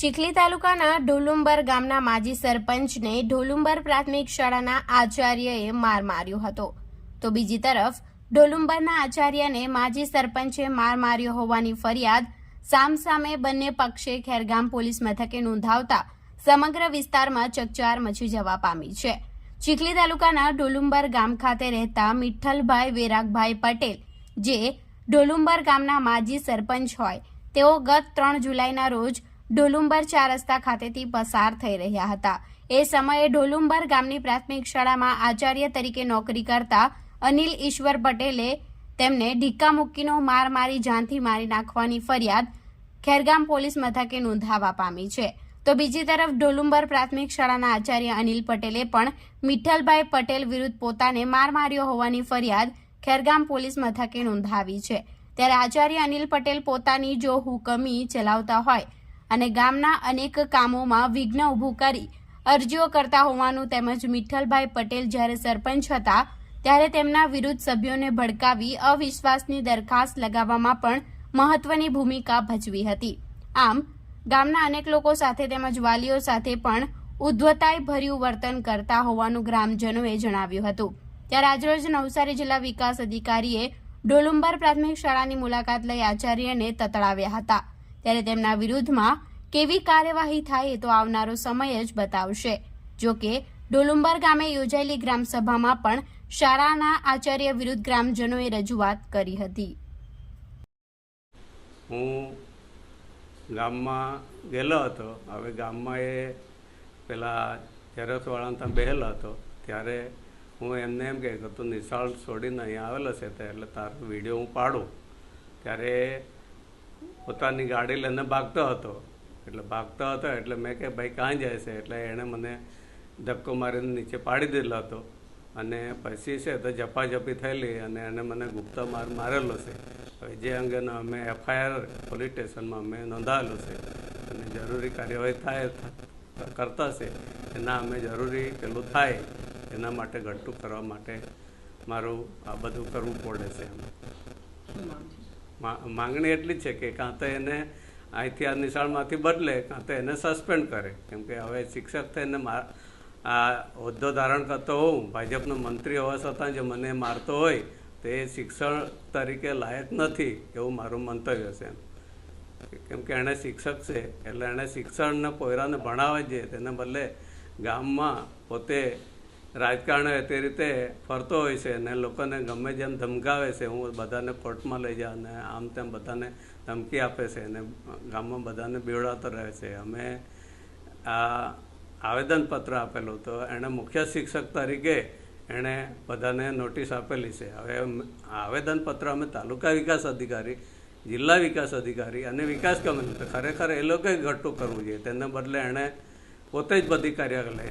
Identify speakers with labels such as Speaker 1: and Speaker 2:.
Speaker 1: ચીખલી તાલુકાના ઢોલુંબર ગામના માજી સરપંચને ઢોલુંબર પ્રાથમિક શાળાના આચાર્યએ માર માર્યો હતો. તો બીજી તરફ, ઢોલુંબરના આચાર્યને માજી સરપંચે માર માર્યો હોવાની ફરિયાદ સામસામે બંને પક્ષે ખેરગામ પોલીસ મથકે નોંધાવતા સમગ્ર વિસ્તારમાં ચકચાર મચી જવા પામી છે. ચીખલી તાલુકાના ઢોલુંબર ગામ ખાતે રહેતા મિઠ્ઠલભાઈ વેરાગભાઈ પટેલ, જે ઢોલુંબર ગામના માજી સરપંચ હોય, તેઓ ગત ત્રણ જુલાઈના રોજ ઢોલુંબર ચાર રસ્તા ખાતેથી પસાર થઈ રહ્યા હતા. એ સમયે ઢોલુંબર ગામની પ્રાથમિક શાળામાં આચાર્ય તરીકે નોકરી કરતા અનિલ ઈશ્વર પટેલે તેમને ઢીક્કા મૂકીનો માર મારી જાનથી મારી નાખવાની ફરિયાદ ખેરગામ પોલીસ મથકે નોંધાવા પામી છે. તો બીજી તરફ ઢોલુંબર પ્રાથમિક શાળાના આચાર્ય અનિલ પટેલે પણ મિઠ્ઠલભાઈ પટેલ વિરુદ્ધ પોતાને માર માર્યો હોવાની ફરિયાદ ખેરગામ પોલીસ મથકે નોંધાવી છે. ત્યારે આચાર્ય અનિલ પટેલ પોતાની જો હુકમી ચલાવતા હોય અને ગામના અનેક કામોમાં વિઘ્ન ઊભું કરી અરજીઓ કરતા હોવાનું તેમજ મિઠ્ઠલભાઈ પટેલ જ્યારે સરપંચ હતા, ત્યારે તેમના વિરુદ્ધ સભ્યોને ભડકાવી અવિશ્વાસની દરખાસ્ત લગાવવામાં પણ મહત્વની ભૂમિકા ભજવી હતી. આમ, ગામના અનેક લોકો સાથે તેમજ વાલીઓ સાથે પણ ઉદ્ધતાઈ ભર્યું વર્તન કરતા હોવાનું ગ્રામજનોએ જણાવ્યું હતું. ત્યારે આજરોજ નવસારી જિલ્લા વિકાસ અધિકારીએ ડોલુંબર પ્રાથમિક શાળાની મુલાકાત લઈ આચાર્યને તતડાવ્યા હતા. ત્યારે તેમના વિરુદ્ધમાં કેવી કાર્યવાહી થાય એ તો આવનારો સમય જ બતાવશે. જો કે, ડોલુંબર ગામે યોજાયેલી ગ્રામસભામાં પણ શાળાના આચાર્ય વિરુદ્ધ ગ્રામજનોએ રજૂઆત કરી હતી.
Speaker 2: હું ગામમાં ગયેલો હતો. હવે ગામમાં એ પેલા ચરસવાળા ત્યાં બેહેલો હતો. ત્યારે હું એમને એમ કહે કે તું નિશાળ છોડીને અહીંયા આવેલો છે એટલે તારો વીડિયો હું પાડું. ત્યારે પોતાની ગાડી લઈને ભાગતો હતો. એટલે ભાગતો હતો એટલે મેં કે, ભાઈ કાંઈ જાય છે? એટલે એણે મને ધક્કો મારીને નીચે પાડી દીધેલો હતો. અને પછી છે તો ઝપાઝપી થયેલી અને એને મને ગુપ્ત માર મારેલો છે. હવે જે અંગેનો અમે એફઆઈઆર પોલીસ સ્ટેશનમાં અમે નોંધાવેલું છે અને જરૂરી કાર્યવાહી થાય કરતા છે, એના અમે જરૂરી પેલું થાય, એના માટે ઘટતું કરવા માટે મારું આ બધું કરવું પડે છે એમ. માંગણી એટલી જ છે કે કાં તો એને અહીંથી આ નિશાળમાંથી બદલે, કાં તો એને સસ્પેન્ડ કરે. કેમ કે હવે શિક્ષક થઈને આ હોદ્દો ધારણ કરતો હોઉં, ભાજપનો મંત્રી હોવા છતાં જો મને મારતો હોય, તો શિક્ષણ તરીકે લાયક નથી એવું મારું મંતવ્ય છે કેમ કે એણે શિક્ષક છે, એટલે એણે શિક્ષણને પોયરાને ભણાવે છે તેને બદલે ગામમાં પોતે રાજકારણ તે રીતે ફરતો હોય છે અને લોકોને ગમે જેમ ધમકાવે છે, હું બધાને કોર્ટમાં લઈ જાઉં અને આમ તેમ બધાને ધમકી આપે છે અને ગામમાં બધાને બીવડાવતો રહે છે. અમે આ આવેદનપત્ર આપેલું તો એણે મુખ્ય શિક્ષક તરીકે એણે બધાને નોટિસ આપેલી છે. હવે આવેદનપત્ર અમે તાલુકા વિકાસ અધિકારી, જિલ્લા વિકાસ અધિકારી અને વિકાસ કમિશનર, ખરેખર એ લોકોએ ઘટતું કરવું જોઈએ. તેને બદલે એણે પોતે જ બધી કાર્ય લે